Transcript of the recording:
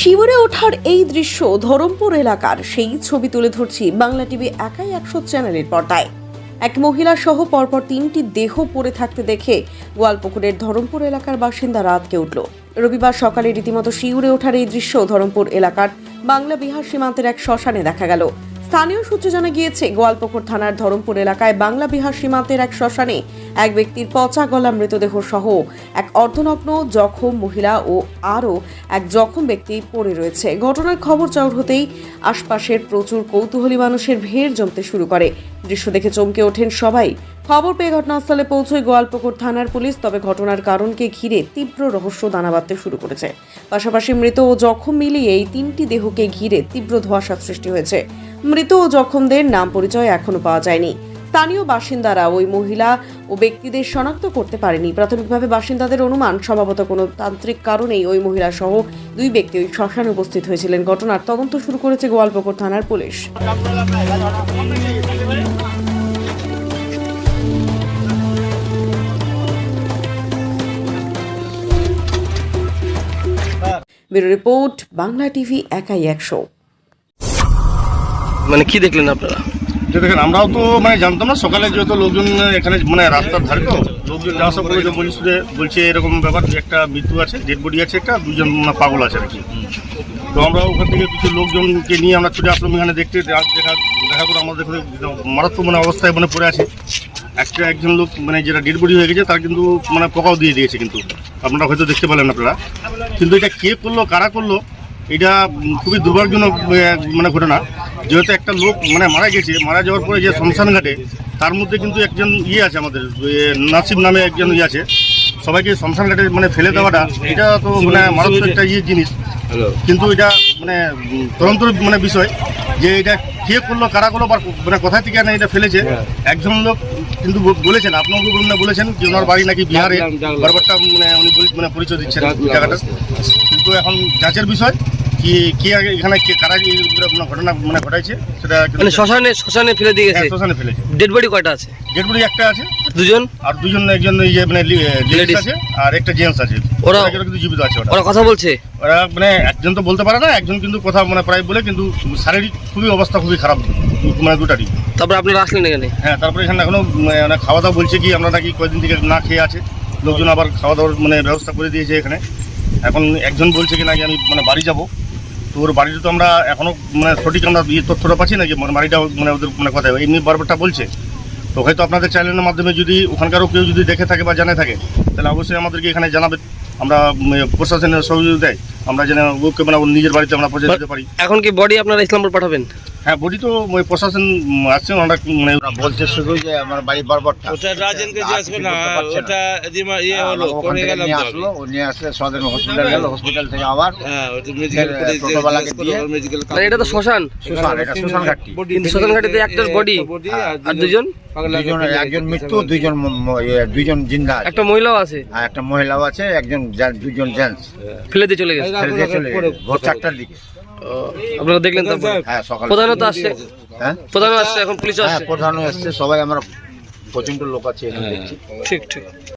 শিবরে ওঠার এই দৃশ্য ধরমপুর এলাকার, সেই ছবি তুলে ধরছি বাংলা টিভি একাই একশো চ্যানেলের পর্দায়। এক মহিলা সহ পরপর তিনটি দেহ পড়ে থাকতে দেখে গোয়ালপুকুরের ধরমপুর এলাকার বাসিন্দা রাতকে উঠল। রবিবার সকালে রীতিমতো শিউরে ওঠার এই দৃশ্য ধরমপুর এলাকার বাংলা বিহার সীমান্তের এক শ্মশানে দেখা গেল। স্থানীয় সূত্রে জানা গিয়েছে গোয়ালপুকুর থানার ধরমপুর এলাকায় বাংলা বিহার সীমান্তের এক শ্মশানে এক ব্যক্তির পচা গলা মৃতদেহ সহ এক অর্ধনগ্ন, জখম মহিলা ও আরও এক জখম ব্যক্তি পড়ে রয়েছে। ঘটনার খবর চাউর হতেই আশপাশের প্রচুর কৌতূহলী মানুষের ভিড় জমতে শুরু করে। দৃশ্য দেখে চমকে ওঠেন সবাই। খবর পেয়ে ঘটনাস্থলে পৌঁছয় গোয়ালপুকুর থানার পুলিশ, তবে ঘটনার কারণকে ঘিরে তীব্র রহস্য দানা বাঁধতে শুরু করেছে। পাশাপাশি মৃত ও জখম মিলিয়ে এই তিনটি দেহকে ঘিরে তীব্র ধোঁয়াশা সৃষ্টি হয়েছে। মৃত ও জখমদের নাম পরিচয় এখনও পাওয়া যায়নি। স্থানীয় বাসিন্দারা ওই মহিলা ও ব্যক্তিদের শনাক্ত করতে পারেনি। প্রাথমিকভাবে বাসিন্দাদের অনুমান সম্ভবত কোনো তান্ত্রিক কারণেই ওই মহিলা সহ দুই ব্যক্তি ওই শ্মশানে উপস্থিত হয়েছিলেন। ঘটনার তদন্ত শুরু করেছে গোয়ালপুকুর থানার police. Bureau report, Bangla TV, একাই একশো। মানে কি দেখলেন আপনারা? যে দেখেন, আমরাও তো মানে জানতাম না, সকালে যেহেতু লোকজন এখানে মানে রাস্তার ধারে তো, লোকজন যাওয়া সব বলে বলি বলছে এরকম ব্যাপার একটা মৃত্যু আছে, ডেড বডি আছে একটা, দুজন পাগল আছে আর কি। তো আমরা ওখান থেকে কিছু লোকজনকে নিয়ে আমরা ছুটে আসলাম, এখানে দেখতে দেখা দেখা করে আমাদের মারাত্মক মানে অবস্থায় মানে পড়ে আছে। একটা একজন লোক মানে যেটা ডেড বডি হয়ে গেছে, তার কিন্তু মানে পকাও দিয়ে দিয়েছে কিন্তু। আপনারা হয়তো দেখতে পেলেন আপনারা। কিন্তু এটা কে করল, কারা করল, এটা খুবই দুর্ভাগ্যজনক মানে ঘটনা। যেহেতু একটা লোক মানে মারা গেছে মারা যাওয়ার পরে যে শ্মশান ঘাটে তার মধ্যে কিন্তু একজন ইয়ে আছে আমাদের নাসিব নামে একজন ইয়ে আছে। সবাইকে শ্মশান ঘাটে মানে ফেলে দেওয়াটা এটা তো মানে মারাত্মক একটা ইয়ে জিনিস। কিন্তু এটা মানে তদন্তর মানে বিষয় যে এটা কে করল কারা করল বা মানে কোথা থেকে না এটা ফেলেছে। একজন লোক কিন্তু বলেছেন আপনাকে মানে বলেছেন যে ওনার বাড়ি নাকি বিহারে। বারবারটা মানে উনি মানে পরিচয় দিচ্ছেন জায়গাটা। কিন্তু এখন যাচের বিষয় কি কে আগে এখানে কে কারা এই ঘটনা মানে ঘটাইছে? সেটা মানে শ্মশানে শ্মশানে ফেলে দিয়ে হ্যাঁ, গেছে শ্মশানে ফেলেছে ডেড বডি কয়টা আছে? ডেড বডি একটা আছে। দুজন? আর দুজন একজন এই যে মানে লেডিস আছে আর একটা জেন্টস আছে। ওরা- কিন্তু জীবিত আছে ওরা। কথা বলছে? ওরা মানে একজন তো বলতে পারে না একজন কিন্তু কথা মানে প্রায় বলে কিন্তু শারীরিক খুবই অবস্থা খুবই খারাপ মানে দুটারই। তারপর আপনারা আসলেন এখানে? হ্যাঁ তারপরে এখানে এখনও মানে খাওয়া দাওয়া বলছে কি আমরা নাকি কয়েকদিন থেকে না খেয়ে আছে। লোকজন আবার খাওয়া দাওয়ার মানে ব্যবস্থা করে দিয়েছে এখানে। এখন একজন বলছে কি নাকি আমি মানে বাড়ি যাব। তো ওর বাড়িতে তো আমরা এখনও মানে সঠিক আমরা ইয়ে তথ্যটা পাচ্ছি না যে মানে বাড়িটা মানে ওদের মানে কথা এমনি বারবারটা বলছে। তো হয়তো আপনাদের চ্যানেলের মাধ্যমে যদি ওখানকারও কেউ যদি দেখে থাকে বা জানে থাকে তাহলে অবশ্যই আমাদেরকে এখানে জানাবে। আমরা প্রশাসনের সহযোগিতা দেয় আমরা যেন ওকে মানে নিজের বাড়িতে আমরা পৌঁছে দিতে পারি। এখন কি বডি আপনারা ইসলামপুর পাঠাবেন? হ্যাঁ বডি তো ওই প্রশাসন আসছে ওনারা মানে ওরা বলছে শুধু যে আমার বাড়ি বরবরটা ওটা রাজেনকে যে আসবে না ওটা দিমা- ইয়ে হলো করে গেলাম আসলো ও নিয়ে আসলে সদর হসপিটাল গেল হসপিটাল থেকে আবার হ্যাঁ ওটা মেডিকেল করে টোটোওয়ালাকে দিয়ে মেডিকেল মানে এটা তো শ্মশান। শ্মশান এটা শ্মশান ঘাটটি কিন্তু শ্মশান ঘাটিতে একটার body, আর দুজন দুজন একজন মৃত্যু দুইজন দুইজন জিন্দা আছে। একটা মহিলাও আছে। আর একটা মহিলাও আছে একজন জেন- দুজন জেন্টস। ফেলে দিয়ে চলে গেছে। ফেলে দিয়ে চলে গেছে। ভোর চারটার দিকে। আপনারা দেখলেন তো হ্যাঁ সকাল। প্রধানত আসছে। হ্যাঁ? প্রধানত আসছে এখন পুলিশ হ্যাঁ আসছে। প্রধান আসছে সবাই আমরা প্রচণ্ড লোক আছে দেখছি। ঠিক ঠিক।